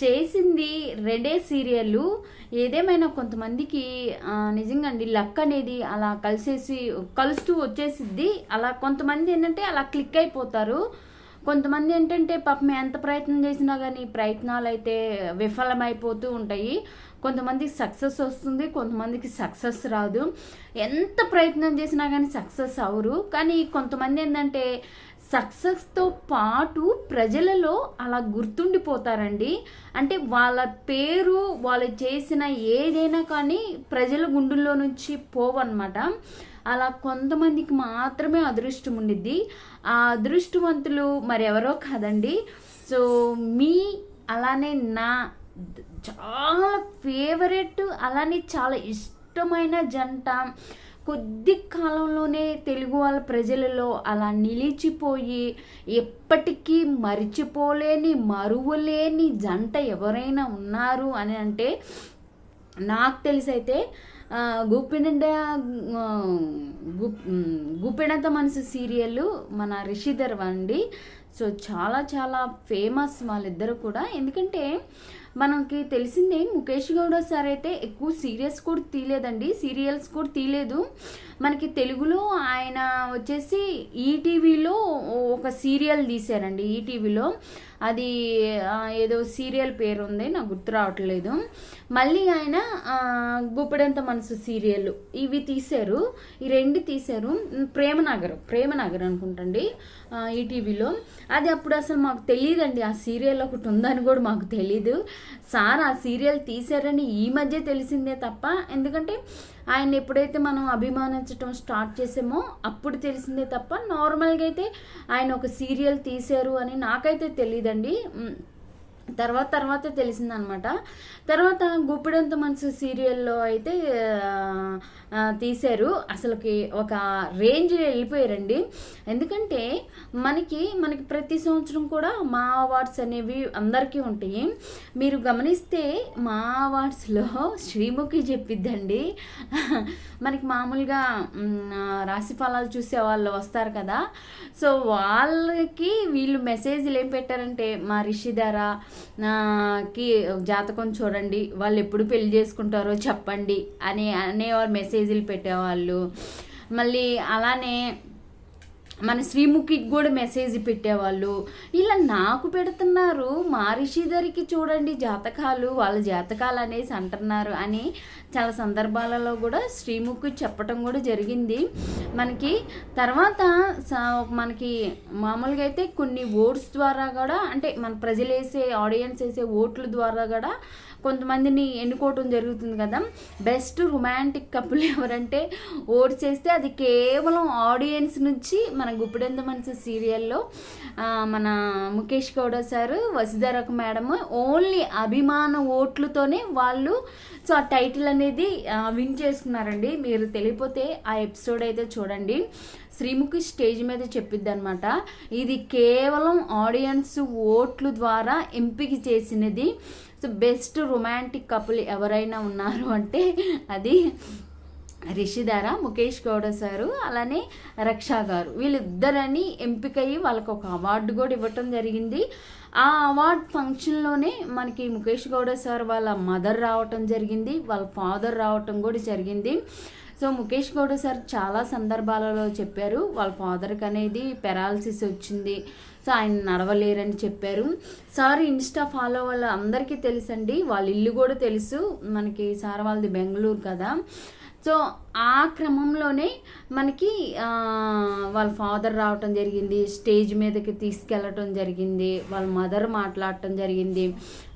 చేసింది రెండే సీరియల్లు ఏదేమైనా కొంతమందికి నిజంగా అండి లక్ అనేది అలా కలిసేసి కలుస్తూ వచ్చేసిద్ది. అలా కొంతమంది ఏంటంటే అలా క్లిక్ అయిపోతారు. కొంతమంది ఏంటంటే పాపం ఎంత ప్రయత్నం చేసినా కానీ ప్రయత్నాలు అయితే విఫలమైపోతూ ఉంటాయి. కొంతమందికి సక్సెస్ వస్తుంది కొంతమందికి సక్సెస్ రాదు. ఎంత ప్రయత్నం చేసినా కానీ సక్సెస్ అవరు. కానీ కొంతమంది ఏంటంటే సక్సెస్తో పాటు ప్రజలలో అలా గుర్తుండిపోతారండి. అంటే వాళ్ళ పేరు వాళ్ళు చేసిన ఏదైనా కానీ ప్రజల గుండెల్లో నుంచి పోవన్నమాట. అలా కొంతమందికి మాత్రమే అదృష్టం ఉండిద్ది. ఆ అదృష్టవంతులు మరెవరో కాదండి. సో మీ అలానే నా చాలా ఫేవరెట్ అలానే చాలా ఇష్టమైన జంట కొద్ది కాలంలోనే తెలుగు వాళ్ళ ప్రజలలో అలా నిలిచిపోయి ఎప్పటికీ మరిచిపోలేని మరువలేని జంట ఎవరైనా ఉన్నారు అని అంటే నాకు తెలిసైతే గుప్పినండ గుప్పినంత మనసు సీరియల్ మన రిషిధర్ అండి సో చాలా చాలా ఫేమస్ వాళ్ళిద్దరు కూడా. ఎందుకంటే మనకి తెలిసిందే ముఖేష్ గౌడ సార్ అయితే ఎక్కువ సీరియల్స్ కూడా తీయలేదండి. సీరియల్స్ కూడా తీయలేదు. మనకి తెలుగులో ఆయన వచ్చేసి ఈటీవీలో ఒక సీరియల్ తీశారండి. ఈటీవీలో అది ఏదో సీరియల్ పేరు ఉంది నాకు గుర్తు రావట్లేదు. మళ్ళీ ఆయన గుప్పడంత మనసు సీరియల్ ఇవి తీశారు. ఈ రెండు తీశారు. ప్రేమనగర్ ప్రేమనగర్ అనుకుంటండి ఈటీవీలో. అది అప్పుడు అసలు మాకు తెలియదండి ఆ సీరియల్ ఒకటి ఉందని కూడా మాకు తెలీదు. సార్ ఆ సీరియల్ తీశారని ఈ మధ్య తెలిసిందే తప్ప ఎందుకంటే ఆయన ఎప్పుడైతే మనం అభిమానించడం స్టార్ట్ చేసామో అప్పుడు తెలిసిందే తప్ప నార్మల్గా అయితే ఆయన ఒక సీరియల్ తీశారు అని నాకైతే తెలియదండి తర్వాత తర్వాత తెలిసిందనమాట. తర్వాత గుప్పిడంత మనసు సీరియల్లో అయితే తీశారు. అసలుకి ఒక రేంజ్ వెళ్ళిపోయారండి. ఎందుకంటే మనకి మనకి ప్రతి సంవత్సరం కూడా మా అవార్డ్స్ అనేవి అందరికీ ఉంటాయి. మీరు గమనిస్తే మా అవార్డ్స్లో శ్రీముఖి చెప్పిద్దండి. మనకి మామూలుగా రాశి ఫలాలు చూసే వాళ్ళు వస్తారు కదా. సో వాళ్ళకి వీళ్ళు మెసేజ్లు ఏం పెట్టారంటే మా రిషిధారా కి జాతకం చూడండి వాళ్ళు ఎప్పుడు పెళ్ళి చేసుకుంటారో చెప్పండి అని అనేవాళ్ళు మెసేజ్లు పెట్టేవాళ్ళు. మళ్ళీ అలానే మన శ్రీముఖికి కూడా మెసేజ్ పెట్టేవాళ్ళు. ఇలా నాకు పెడుతున్నారు. మా రిషిధరికి చూడండి జాతకాలు వాళ్ళ జాతకాలు అనేసి అంటున్నారు అని చాలా సందర్భాలలో కూడా శ్రీముఖి చెప్పటం కూడా జరిగింది. మనకి తర్వాత స- మనకి మామూలుగా అయితే కొన్ని ఓట్స్ ద్వారా కూడా అంటే మన ప్రజలు వేసే ఆడియన్స్ వేసే ఓట్ల ద్వారా కూడా కొంతమందిని ఎన్నుకోవటం జరుగుతుంది కదా. బెస్ట్ రొమాంటిక్ కపుల్ ఎవరంటే ఓట్ చేస్తే అది కేవలం ఆడియన్స్ నుంచి మన గుప్పిడంత మనసు సీరియల్లో మన ముఖేష్ గౌడ సారు వసుధరక మేడం ఓన్లీ అభిమాన ఓట్లతోనే వాళ్ళు సో ఆ టైటిల్ అనేది విన్ చేసుకున్నారండి. మీరు తెలియపోతే ఆ ఎపిసోడ్ అయితే చూడండి. శ్రీముఖి స్టేజ్ మీద చెప్పిద్ది అనమాట ఇది కేవలం ఆడియన్స్ ఓట్లు ద్వారా ఎంపిక చేసినది. సో బెస్ట్ రొమాంటిక్ కపుల్ ఎవరైనా ఉన్నారు అంటే అది రిషిధార ముఖేష్ గౌడ సారు అలానే రక్షా గారు. వీళ్ళిద్దరని ఎంపికయ్యి వాళ్ళకి ఒక అవార్డు కూడా ఇవ్వటం జరిగింది. ఆ అవార్డ్ ఫంక్షన్లోనే మనకి ముఖేష్ గౌడ సార్ వాళ్ళ మదర్ రావటం జరిగింది. వాళ్ళ ఫాదర్ రావటం కూడా జరిగింది. సో ముఖేష్ గౌడ సార్ చాలా సందర్భాలలో చెప్పారు. వాళ్ళ ఫాదర్కి అనేది పెరాలసిస్ వచ్చింది. సో ఆయన నడవలేరని చెప్పారు. సార్ ఇన్స్టా ఫాలో వాళ్ళ అందరికీ తెలుసండి. వాళ్ళ ఇల్లు కూడా తెలుసు. మనకి సార్ వాళ్ళది బెంగళూరు కదా. సో ఆ క్రమంలోనే మనకి వాళ్ళ ఫాదర్ రావటం జరిగింది స్టేజ్ మీదకి తీసుకెళ్ళటం జరిగింది వాళ్ళ మదర్ మాట్లాడటం జరిగింది.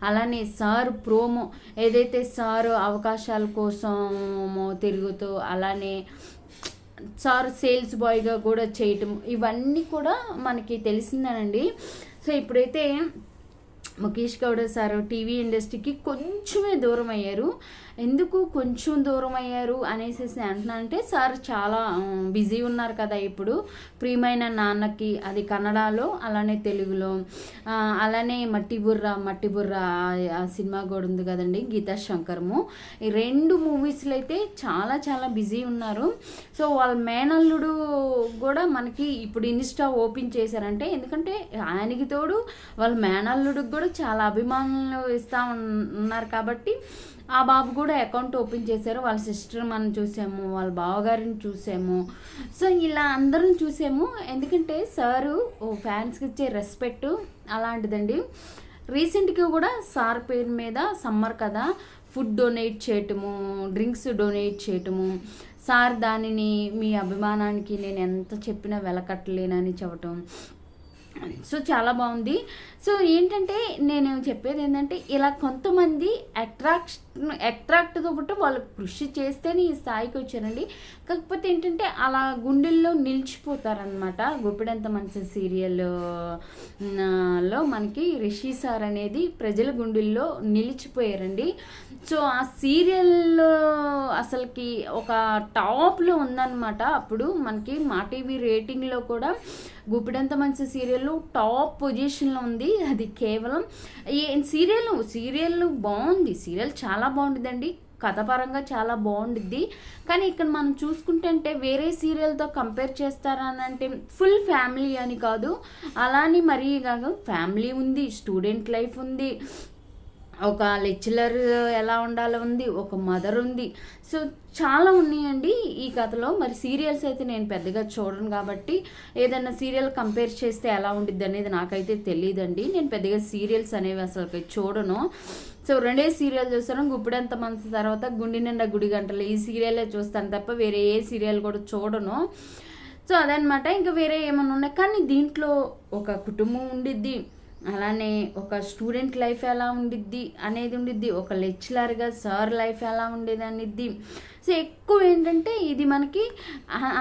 అలానే సార్ ప్రోమో ఏదైతే సార్ అవకాశాల కోసం తిరుగుతూ అలానే సార్ సేల్స్ బాయ్గా కూడా చేయటం ఇవన్నీ కూడా మనకి తెలిసిందేనండి. సో ఇప్పుడైతే ముఖేష్ గౌడ సార్ టీవీ ఇండస్ట్రీకి కొంచెమే దూరం అయ్యారు. ఎందుకు కొంచెం దూరం అయ్యారు అనేసి అంటున్నానంటే సార్ చాలా బిజీ ఉన్నారు కదా ఇప్పుడు. ప్రియమైన నాన్నకి అది కన్నడలో అలానే తెలుగులో అలానే మట్టి బుర్ర మట్టి బుర్ర ఆ- సినిమా కూడా ఉంది కదండి గీతా శంకర్ము. ఈ రెండు మూవీస్లో అయితే చాలా చాలా బిజీ ఉన్నారు. సో వాళ్ళ మేనల్లుడు కూడా మనకి ఇప్పుడు ఇన్స్టా ఓపెన్ చేశారంటే ఎందుకంటే ఆయనకి తోడు వాళ్ళ మేనల్లుడికి కూడా చాలా అభిమానులు ఇస్తూ ఉన్నారు కాబట్టి ఆ బాబు కూడా అకౌంట్ ఓపెన్ చేశారు. వాళ్ళ సిస్టర్ మనం చూసాము వాళ్ళ బావగారిని చూసాము. సో ఇలా అందరం చూసాము. ఎందుకంటే సారు ఫ్యాన్స్కి ఇచ్చే రెస్పెక్ట్ అలాంటిదండి. రీసెంట్గా కూడా సార్ పేరు మీద సమ్మర్ కదా ఫుడ్ డొనేట్ చేయటము డ్రింక్స్ డొనేట్ చేయటము. సార్ దానిని మీ అభిమానానికి నేను ఎంత చెప్పినా వెలకట్టలేనని చెప్పటం. సో చాలా బాగుంది. సో ఏంటంటే నేను చెప్పేది ఏంటంటే ఇలా కొంతమంది అట్రాక్ట్ అట్రాక్ట్తో పాటు వాళ్ళు కృషి చేస్తేనే ఈ స్థాయికి వచ్చారండి. కాకపోతే ఏంటంటే అలా గుండెల్లో నిలిచిపోతారనమాట గుప్పిడంత మంచి సీరియల్లో మనకి రిషి సార్ అనేది ప్రజల గుండెల్లో నిలిచిపోయారండి. సో ఆ సీరియల్లో అసలుకి ఒక టాప్లో ఉందన్నమాట. అప్పుడు మనకి మా టీవీ రేటింగ్లో కూడా గుప్పిడంత మంచి సీరియల్ టాప్ పొజిషన్లో ఉంది. అది కేవలం ఈ సీరియల్ సీరియల్ బాగుంది. సీరియల్ చాలా బాగుంటుందండి. కథపరంగా చాలా బాగుండిద్ది. కానీ ఇక్కడ మనం చూసుకుంటే వేరే సీరియల్తో కంపేర్ చేస్తారా అని అంటే ఫుల్ ఫ్యామిలీ అని కాదు. అలాని మరీ కాదు ఫ్యామిలీ ఉంది స్టూడెంట్ లైఫ్ ఉంది. ఒక లెక్చరర్ ఎలా ఉండాలో ఉంది ఒక మదర్ ఉంది. సో చాలా ఉన్నాయండి. కథలో మరి సీరియల్స్ అయితే నేను పెద్దగా చూడను కాబట్టి ఏదైనా సీరియల్ కంపేర్ చేస్తే ఎలా ఉండిద్ది అనేది నాకైతే తెలియదండి నేను పెద్దగా సీరియల్స్ అనేవి అసలు చూడను. సో రెండే సీరియల్ చూస్తాను గుప్పిడంత మంచి తర్వాత గుండి నిండా గుడి గంటలు. ఈ సీరియలే చూస్తాను తప్ప వేరే ఏ సీరియల్ కూడా చూడను. సో అదనమాట. ఇంకా వేరే ఏమైనా ఉన్నాయి? కానీ దీంట్లో ఒక కుటుంబం ఉండిద్ది. అలానే ఒక స్టూడెంట్ లైఫ్ ఎలా ఉండిద్ది అనేది ఉండిద్ది ఒక లెక్చరర్గా సార్ లైఫ్ ఎలా ఉండేది అనిద్ది. సో ఎక్కువ ఏంటంటే ఇది మనకి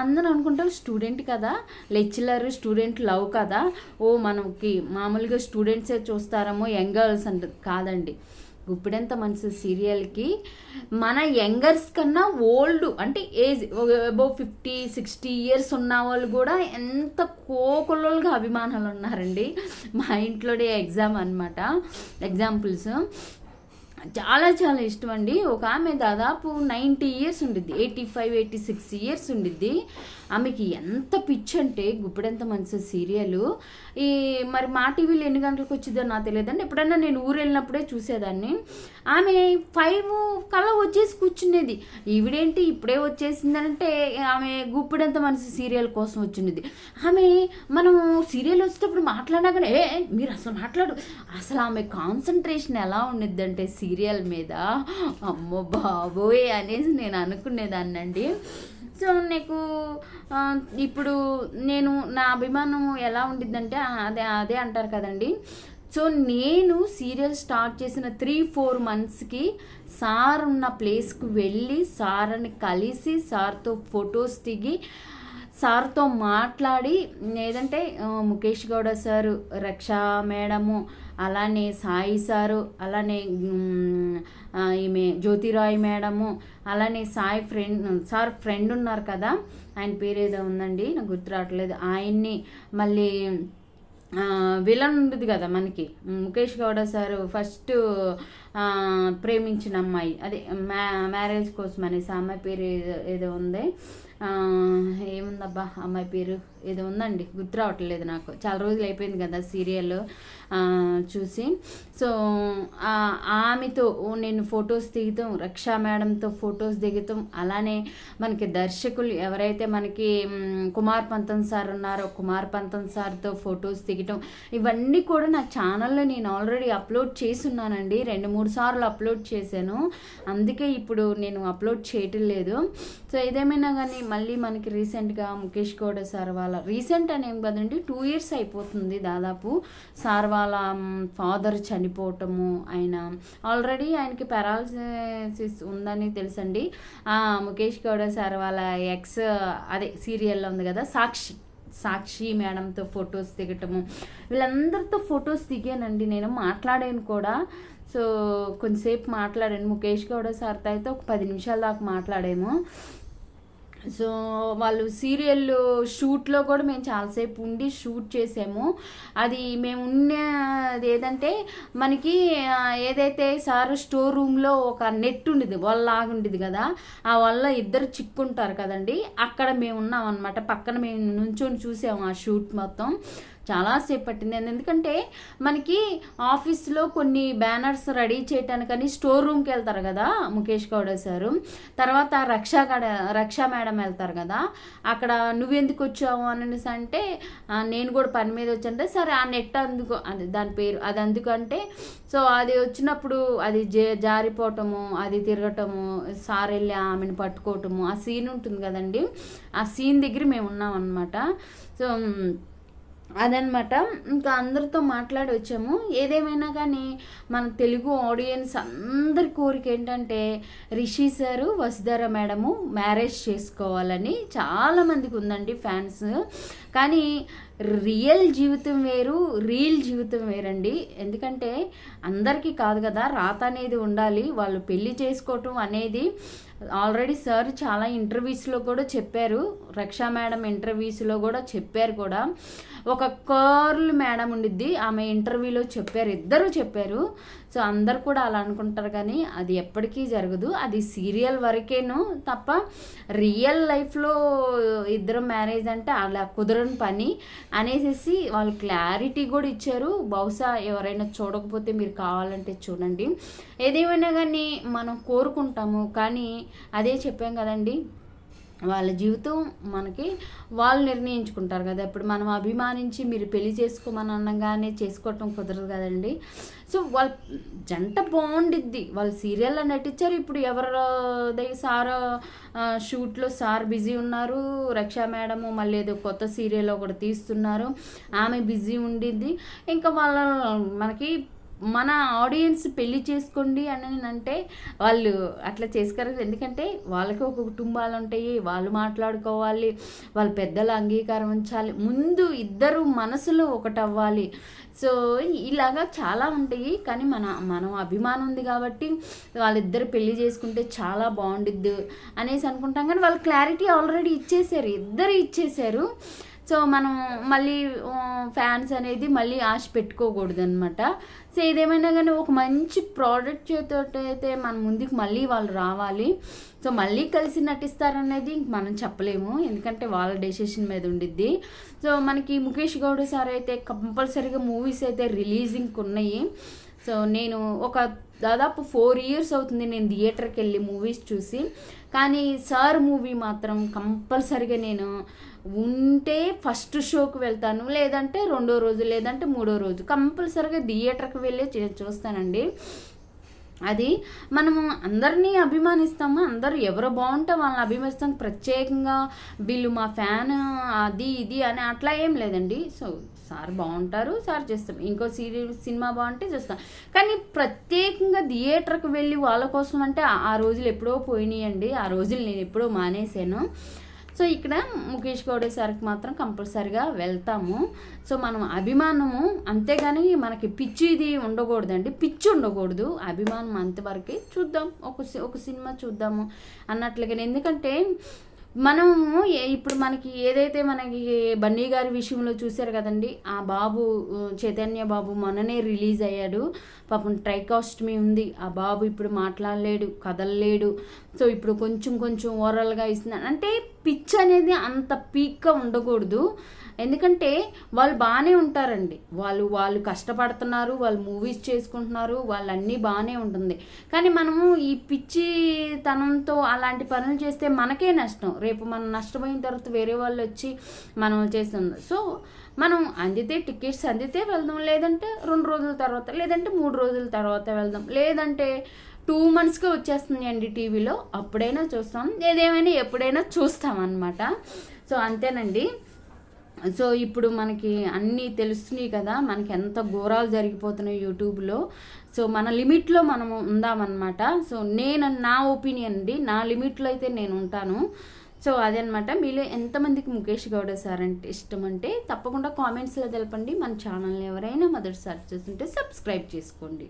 అందరూ అనుకుంటారు స్టూడెంట్ కదా లెక్చరర్ స్టూడెంట్ లవ్ కదా. ఓ మనకి మామూలుగా స్టూడెంట్సే చూస్తారేమో యంగ్ గర్ల్స్ అంటే కాదండి. గుప్పిడంత మనసు సీరియల్కి మన యంగర్స్ కన్నా ఓల్డ్ అంటే age above fifty sixty years ఉన్న వాళ్ళు కూడా ఎంత కోకులలుగా అభిమానాలు ఉన్నారండి. మా ఇంట్లోనే ఎగ్జామ్ అనమాట ఎగ్జాంపుల్స్. చాలా చాలా ఇష్టం అండి ఒక ఆమె దాదాపు నైంటీ ఇయర్స్ ఉండిద్ది. Eighty five eighty six years ఉండిద్ది. ఆమెకి ఎంత పిచ్ అంటే గుప్పెడంత మంచి సీరియల్. ఈ మరి మా టీవీలో ఎన్ని గంటలకు వచ్చిందో నాకు తెలియదండి. ఎప్పుడన్నా నేను ఊరు వెళ్ళినప్పుడే చూసేదాన్ని. ఆమె ఫైవ్ కళ వచ్చేసి కూర్చునేది ఈవిడేంటి ఇప్పుడే వచ్చేసిందంటే ఆమె గుప్పెడంత మనసు సీరియల్ కోసం వచ్చింది ఆమె మనం సీరియల్ వచ్చేటప్పుడు మాట్లాడినా కానీ ఏ మీరు అసలు మాట్లాడు. అసలు ఆమె కాన్సన్ట్రేషన్ ఎలా ఉండిద్దంటే సీరియల్ సీరియల్ మీద అమ్మో బాబోయ్ అనేసి నేను అనుకునేదాన్ని అండి సో నీకు ఇప్పుడు నేను నా అభిమానం ఎలా ఉండిద్దంటే అదే అదే అంటారు కదండి. సో నేను సీరియల్ స్టార్ట్ చేసిన త్రీ ఫోర్ మంత్స్కి సార్ ఉన్న ప్లేస్కి వెళ్ళి సార్ని కలిసి సార్తో ఫొటోస్ దిగి సార్తో మాట్లాడి ఏదంటే ముఖేష్ గౌడ సారు రక్షా మేడము అలానే సాయి సారు అలానే ఈమె జ్యోతిరాయ్ మేడము అలానే సాయి ఫ్రెండ్ సార్ ఫ్రెండ్ ఉన్నారు కదా ఆయన పేరు ఏదో ఉందండి నాకు గుర్తు రావట్లేదు. ఆయన్ని మళ్ళీ విలన్ ఉంటుంది కదా మనకి. ముఖేష్ గౌడ సార్ ఫస్ట్ ప్రేమించిన అమ్మాయి. అదే మ్యా మ్యారేజ్ కోసం అనేసి అమ్మాయి పేరు ఏదో ఉంది. ఏముందబ్బా అమ్మాయి పేరు ఏదో ఉందండి గుర్తు రావట్లేదు నాకు. చాలా రోజులు అయిపోయింది కదా సీరియల్ చూసి. సో ఆమెతో నేను ఫొటోస్ దిగుతాం రక్షా మేడంతో ఫొటోస్ దిగుతాం. అలానే మనకి దర్శకులు ఎవరైతే మనకి కుమార్ పంతం సార్ ఉన్నారో కుమార్ పంతం సార్తో ఫొటోస్ దిగటం ఇవన్నీ కూడా నా ఛానల్లో నేను ఆల్రెడీ అప్లోడ్ ఉన్నానండి రెండు మూడు సార్లు అప్లోడ్ చేశాను. అందుకే ఇప్పుడు నేను అప్లోడ్ చేయటం లేదు. సో ఏదేమైనా కానీ మళ్ళీ మనకి రీసెంట్గా ముఖేష్ గౌడ సార్ వాళ్ళ రీసెంట్ అని ఏం కదండి టూ ఇయర్స్ అయిపోతుంది దాదాపు. సార్ వాళ్ళ ఫాదర్ చనిపోవటము ఆయన ఆల్రెడీ ఆయనకి పెరాలసిస్ ఉందని తెలుసండి. ముఖేష్ గౌడ సార్ వాళ్ళ ఎక్స్ అదే సీరియల్లో ఉంది కదా సాక్షి సాక్షి మేడంతో ఫొటోస్ దిగటము. వీళ్ళందరితో ఫొటోస్ దిగానండి నేను మాట్లాడాను కూడా. సో కొంతసేపు మాట్లాడాను. ముఖేష్ గౌడ సార్తో అయితే ఒక పది నిమిషాల దాకా మాట్లాడాము. సో వాళ్ళు సీరియల్ షూట్లో కూడా మేము చాలాసేపు ఉండి షూట్ చేసాము. అది మేము ఉన్నది ఏదంటే మనకి ఏదైతే సార్ స్టోర్ రూమ్లో ఒక నెట్ ఉండేది వాళ్ళలాగా ఉండేది కదా ఆ వల్ల ఇద్దరు చిక్కుంటారు కదండి. అక్కడ మేము ఉన్నాం అనమాట పక్కన మేము నుంచొని చూసాము ఆ షూట్ మొత్తం. చాలాసేపు పట్టింది ఎందుకంటే మనకి ఆఫీస్లో కొన్ని బ్యానర్స్ రెడీ చేయటానికని స్టోర్ రూమ్కి వెళ్తారు కదా ముఖేష్ గౌడ సారు. తర్వాత రక్షా గడ రక్షా మేడం వెళ్తారు కదా. అక్కడ నువ్వెందుకు వచ్చావు అనేసి అంటే నేను కూడా పని మీద వచ్చానంటే సరే ఆ నెట్ అందుకు అది దాని పేరు అది అందుకంటే సో అది వచ్చినప్పుడు అది జారిపోవటము అది తిరగటము సార్ వెళ్ళి ఆమెను పట్టుకోవటము ఆ సీన్ ఉంటుంది కదండి. ఆ సీన్ దగ్గర మేము ఉన్నాం అనమాట సో అదనమాట. ఇంకా అందరితో మాట్లాడి వచ్చాము. ఏదేమైనా కానీ మన తెలుగు ఆడియన్స్ అందరి కోరిక ఏంటంటే Rishi sir Vasudhara madam marriage చేసుకోవాలని చాలామందికి ఉందండి ఫ్యాన్స్. కానీ రియల్ జీవితం వేరు రియల్ జీవితం వేరండి. ఎందుకంటే అందరికీ కాదు కదా రాత అనేది ఉండాలి. వాళ్ళు పెళ్ళి చేసుకోవటం అనేది ఆల్రెడీ సార్ చాలా ఇంటర్వ్యూస్లో కూడా చెప్పారు. రక్షా మేడం ఇంటర్వ్యూస్లో కూడా చెప్పారు కూడా. ఒక కర్ల్ మేడం ఉండిద్ది ఆమె ఇంటర్వ్యూలో చెప్పారు ఇద్దరు చెప్పారు. సో అందరు కూడా అలా అనుకుంటారు కానీ అది ఎప్పటికీ జరగదు. అది సీరియల్ వరకేను తప్ప రియల్ లైఫ్లో ఇద్దరు మ్యారేజ్ అంటే అలా కుదరని పని అనేసి వాళ్ళు క్లారిటీ కూడా ఇచ్చారు. బహుశా ఎవరైనా చూడకపోతే మీరు కావాలంటే చూడండి. ఏదేమైనా కానీ మనం కోరుకుంటాము కానీ అదే చెప్పాం కదండి. వాళ్ళ జీవితం మనకి వాళ్ళు నిర్ణయించుకుంటారు కదా. ఇప్పుడు మనం అభిమానించి మీరు పెళ్ళి చేసుకోమని అనగానే చేసుకోవటం కుదరదు కదండి. సో వాళ్ళ జంట బాగుండిద్ది. వాళ్ళు సీరియల్లో నటించారు. ఇప్పుడు ఎవరి సార్ షూట్లో సార్ బిజీ ఉన్నారు. రక్షా మేడము మళ్ళీ ఏదో కొత్త సీరియల్ ఒకటి తీస్తున్నారు. ఆమె బిజీ ఉండిద్ది. ఇంకా వాళ్ళ మనకి మన ఆడియన్స్ పెళ్ళి చేసుకోండి అని అంటే వాళ్ళు అట్లా చేసుకోరు. ఎందుకంటే వాళ్ళకి ఒక కుటుంబాలు ఉంటాయి వాళ్ళు మాట్లాడుకోవాలి వాళ్ళ పెద్దల అంగీకారం ఉంచాలి. ముందు ఇద్దరు మనసులో ఒకటవ్వాలి. సో ఇలాగా చాలా ఉంటాయి. కానీ మన మనం అభిమానం ఉంది కాబట్టి వాళ్ళిద్దరు పెళ్ళి చేసుకుంటే చాలా బాగుండిద్దు అనేసి అనుకుంటాం. కానీ వాళ్ళు క్లారిటీ ఆల్రెడీ ఇచ్చేసారు. ఇద్దరు ఇచ్చేసారు. సో మనం మళ్ళీ ఫ్యాన్స్ అనేది మళ్ళీ ఆశ పెట్టుకోకూడదు అనమాట సో ఏదేమైనా కానీ ఒక మంచి ప్రోడక్ట్ చేతో అయితే మన ముందుకు మళ్ళీ వాళ్ళు రావాలి. సో మళ్ళీ కలిసి నటిస్తారనేది మనం చెప్పలేము. ఎందుకంటే వాళ్ళ డెసిషన్ మీద ఉండిద్ది. సో మనకి ముఖేష్ గౌడ్ సార్ అయితే కంపల్సరీగా మూవీస్ అయితే రిలీజింగ్కి ఉన్నాయి. సో నేను ఒక దాదాపు ఫోర్ ఇయర్స్ అవుతుంది నేను థియేటర్కి వెళ్ళి మూవీస్ చూసి. కానీ సార్ మూవీ మాత్రం కంపల్సరిగా నేను ఉంటే ఫస్ట్ షోకి వెళ్తాను. లేదంటే రెండో రోజు లేదంటే మూడో రోజు. కంపల్సరిగా థియేటర్కి వెళ్ళి చూస్తానండి. అది మనము అందరినీ అభిమానిస్తాము. అందరూ ఎవరు బాగుంటే వాళ్ళని అభిమానిస్తాం. ప్రత్యేకంగా వీళ్ళు మా ఫ్యాన్ అది ఇది అని అట్లా ఏం లేదండి. సో సార్ బాగుంటారు సార్ చేస్తాం. ఇంకో సీరియల్ సినిమా బాగుంటే చూస్తాం. కానీ ప్రత్యేకంగా థియేటర్కి వెళ్ళి వాళ్ళ కోసం అంటే ఆ రోజులు ఎప్పుడో పోయినాయండి. ఆ రోజులు నేను ఎప్పుడో మానేశాను. సో ఇక్కడ ముఖేష్ గౌడే సార్కి మాత్రం కంపల్సరిగా వెళ్తాము. సో మనం అభిమానము అంతేగాని మనకి పిచ్చి ఇది ఉండకూడదండి. పిచ్చి ఉండకూడదు. అభిమానం అంతవరకే చూద్దాం. ఒక ఒక సినిమా చూద్దాము అన్నట్లుగానే. ఎందుకంటే మనము ఇప్పుడు మనకి ఏదైతే మనకి బన్నీ గారి విషయంలో చూశారు కదండి ఆ బాబు చైతన్య బాబు మొన్ననే రిలీజ్ అయ్యాడు. పాపం ట్రైకాస్టమీ ఉంది. ఆ బాబు ఇప్పుడు మాట్లాడలేడు కదలలేడు. సో ఇప్పుడు కొంచెం కొంచెం ఓవరాల్గా ఇస్తున్నాను అంటే పిచ్ అనేది అంత పీక్గా ఉండకూడదు. ఎందుకంటే వాళ్ళు బాగానే ఉంటారండి. వాళ్ళు వాళ్ళు కష్టపడుతున్నారు వాళ్ళు మూవీస్ చేసుకుంటున్నారు వాళ్ళన్నీ బాగానే ఉంటుంది. కానీ మనము ఈ పిచ్చి తనంతో అలాంటి పనులు చేస్తే మనకే నష్టం. రేపు మనం నష్టపోయిన తర్వాత వేరే వాళ్ళు వచ్చి మనం చేస్తుంది. సో మనం అందితే టికెట్స్ అందితే వెళ్దాం లేదంటే రెండు రోజుల తర్వాత లేదంటే మూడు రోజుల తర్వాత వెళ్దాం. లేదంటే టూ మంత్స్కి వచ్చేస్తుంది అండి టీవీలో అప్పుడైనా చూస్తాం. ఏదేమైనా ఎప్పుడైనా చూస్తాం అనమాట సో అంతేనండి. సో ఇప్పుడు మనకి అన్నీ తెలుస్తున్నాయి కదా మనకి ఎంత ఘోరాలు జరిగిపోతున్నాయి యూట్యూబ్లో. సో మన లిమిట్లో మనము ఉందామన్నమాట. సో నేను నా ఒపీనియన్ అండి నా లిమిట్లో అయితే నేను ఉంటాను. సో అదనమాట. మీలో ఎంతమందికి ముఖేష్ గౌడ సార్ అంటే ఇష్టం అంటే తప్పకుండా కామెంట్స్లో తెలపండి. మన ఛానల్ని ఎవరైనా మొదటిసారి చూస్తుంటే సబ్స్క్రైబ్ చేసుకోండి.